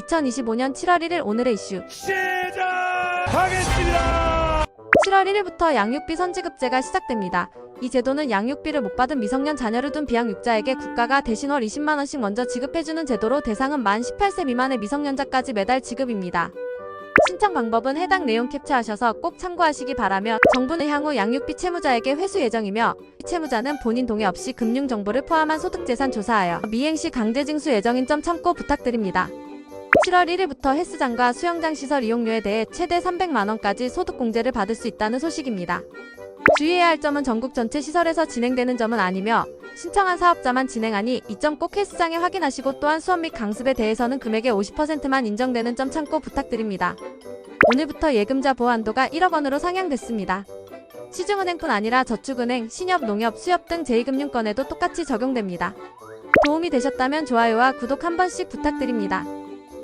2025년 7월 1일 오늘의 이슈. 시작하겠습니다. 7월 1일부터 양육비 선지급제가 시작됩니다. 이 제도는 양육비를 못 받은 미성년 자녀를 둔 비양육자에게 국가가 대신 월 20만 원씩 먼저 지급해주는 제도로 대상은 만 18세 미만의 미성년자까지 매달 지급입니다. 신청 방법은 해당 내용 캡처하셔서 꼭 참고하시기 바라며 정부는 향후 양육비 채무자에게 회수 예정이며 채무자는 본인 동의 없이 금융 정보를 포함한 소득재산 조사하여 미행 시 강제 징수 예정인 점 참고 부탁드립니다. 7월 1일부터 헬스장과 수영장 시설 이용료에 대해 최대 300만 원까지 소득 공제를 받을 수 있다는 소식입니다. 주의해야 할 점은 전국 전체 시설에서 진행되는 점은 아니며 신청한 사업자만 진행하니 이 점 꼭 헬스장에 확인하시고 또한 수업 및 강습에 대해서는 금액의 50%만 인정되는 점 참고 부탁드립니다. 오늘부터 예금자 보호한도가 1억 원으로 상향됐습니다. 시중은행뿐 아니라 저축은행, 신협, 농협, 수협 등 제2금융권에도 똑같이 적용됩니다. 도움이 되셨다면 좋아요와 구독 한 번씩 부탁드립니다.